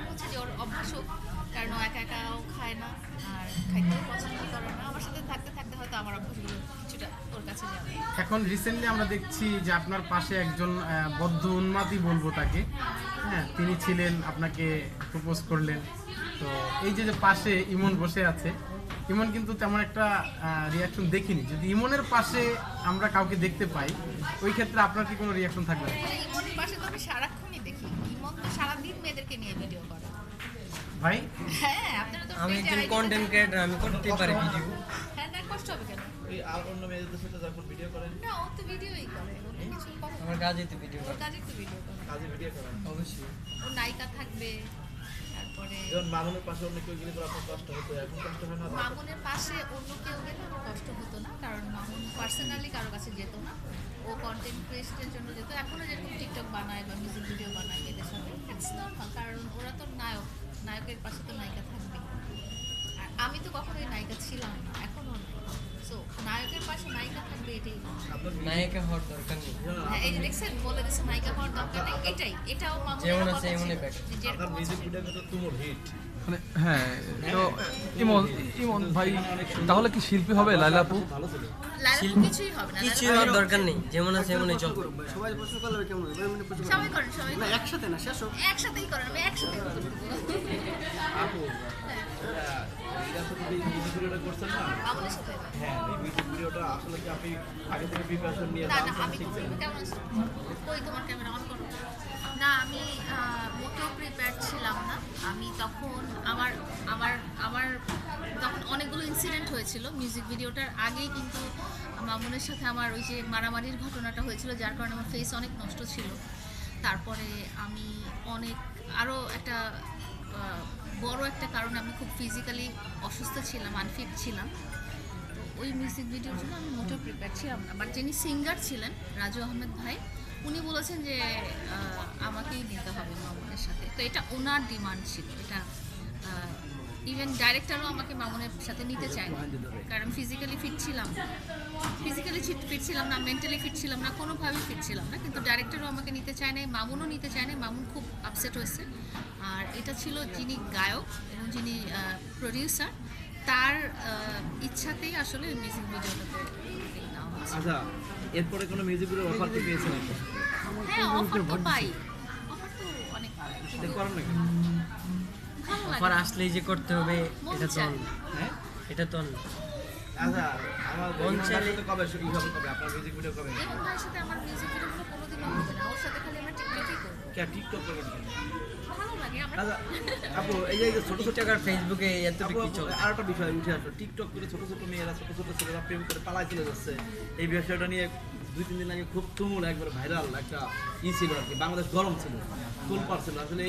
কারণ হচ্ছে যে ওর অভ্যাস হোক কারণ ও একা একাও খায় না আর খাইতেও পছন্দ করে না। আমার সাথে থাকতে থাকতে হয়তো আমার অভ্যাসগুলো কিছুটা ওর কাছে যাবে। এখন রিসেন্টলি আমরা দেখছি যে আপনার পাশে একজন বদ্ধ উন্মাদি বলব তাকে। হ্যাঁ তিনি ছিলেন আপনাকে প্রপোজ করলেন। তো এই যে যে পাশে ইমন বসে আছে ইমন কিন্তু তেমন একটা রিয়াকশন দেখিনি। যদি ইমনের পাশে আমরা কাউকে দেখতে পাই ওই ক্ষেত্রে আপনার কি কোনো রিয়াকশন থাকবে? না? মানে ইমনের পাশে তো আমি তো সারাদিন মেয়েদেরকে নিয়ে ভিডিও করে। ভাই হ্যাঁ আপনারা তো আমি একজন কন্টেন্ট ক্রিয়েটর আমি করতেই পারি ভিডিও হ্যাঁ না কষ্ট হবে কেন? এই আর অন্য মেয়েদের সাথে যখন ভিডিও করেন না ও তো ভিডিওই করে কিছু করে আমার কাজই তো ভিডিও ওর কাজে তো ভিডিও করে। কাজে ভিডিও করেন অবশ্যই। ও নায়িকা থাকবে তারপরে যেমন মামুনের পাশে অন্য কেউ গেলে আপনার কষ্ট হতো এখন কষ্ট হয় না? মামুনের পাশে অন্য কেউ গেলে আমার কষ্ট হতো না কারণ মামুন পার্সোনালি কারও কাছে যেত না। ও কন্টেন্ট ক্রিয়েশনের জন্য যেত এখনও যেরকম টিকটক বানায় বা মিউজিক ভিডিও বানায় এদের সাথে নর্মাল কারণ ওরা তো নায়ক, নায়কের পাশে তো নায়িকা থাকবে আর আমি তো কখনোই নায়িকা ছিলাম না। এখনও নাই সো নায়কের পাশে নায়িকা থাকবে এটাই। নায়িকা হওয়ার দরকার নেই। হ্যাঁ এই যে দেখছেন বলে দিচ্ছে নায়িকা হওয়ার দরকার নেই এটাই এটাও মামুনের যেমন আছে এমনই ছিল। আপনার মিউজিক ভিডিও কিন্তু তুমুল হিট মানে হ্যাঁ তো ইমন ইমন ভাই তাহলে কি শিল্পী হবে লাইলা আপু? ভালো ছিল। লাইলা কিছুই হবে না কিছু হওয়ার দরকার নেই যেমন আছে এমনই চল সবাই প্রশ্ন করলে কেমন হবে? মানে প্রশ্ন সবাই করেন সবাই না একসাথে না শেষ হোক। একসাথেই করেন আমি একসাথেই করব আপু ভিডিওটা করছেন না? মামুনের সাথে হ্যাঁ। না না আমি মোটেও প্রিপেয়ার ছিলাম না। আমি তখন আমার আমার আমার তখন অনেকগুলো ইনসিডেন্ট হয়েছিল মিউজিক ভিডিওটার আগেই কিন্তু মামুনের সাথে আমার ওই যে মারামারির ঘটনাটা হয়েছিল যার কারণে আমার ফেস অনেক নষ্ট ছিল। তারপরে আমি অনেক আরও একটা বড় একটা কারণে আমি খুব ফিজিক্যালি অসুস্থ ছিলাম আনফিট ছিলাম। ওই মিউজিক ভিডিওর জন্য আমি মোটেও প্রিপেয়ার ছিলাম না। বাট যিনি সিঙ্গার ছিলেন, রাজু আহমেদ ভাই, উনি বলেছেন যে আমাকেই নিতে হবে মামুনের সাথে। তো এটা ওনার ডিমান্ড ছিল। এটা ইভেন ডাইরেক্টরও আমাকে মামুনের সাথে নিতে চায় কারণ ফিজিক্যালি ফিট ছিলাম ফিজিক্যালি ফিট ছিলাম না মেন্টালি ফিট ছিলাম না, কোনোভাবেই ফিট ছিলাম না। কিন্তু ডাইরেক্টরও আমাকে নিতে চায় না মামুনও নিতে চায় না মামুন খুব আপসেট হয়েছে। আর এটা ছিল যিনি গায়ক এবং যিনি প্রডিউসার তার ইচ্ছাতেই আসলে মিউজিক ভিডিওটাতে আচ্ছা এরপরে কোনো মিউজিক ভিডিওর অফার কি পেয়েছেন আপনি? হ্যাঁ অফার তো পাই। অফার তো অনেক পাই। কিন্তু করেন ভালো অফার আসলেই যে করতে হবে এটা তো হ্যাঁ? এটা তো। আচ্ছা আমার চাইলে- কবে হবে কবে? আপনার মিউজিক ভিডিও কবে? ভাইয়ের সাথে আমার মিউজিক কোনোদিনও হবে না। ওর সাথে খালি আমরা টিকটকই করব কে টিকটক করবেন কেন? ভালো লাগে আমরা আচ্ছা আপু এই যে ছোট ছোট টিকটক আর ফেসবুকে এত কিছু আর একটা বিষয় উঠে আসলো টিকটক করে ছোট ছোট মেয়েরা ছোট ছোট ছেলেরা প্রেম করে পালায় চলে যাচ্ছে। এই বিষয়টা নিয়ে দুই তিন দিন আগে খুব তুমুল একবার ভাইরাল একটা ই ছিল আর কি বাংলাদেশ গরম ছিল ফুল পার ছিল। আসলে এই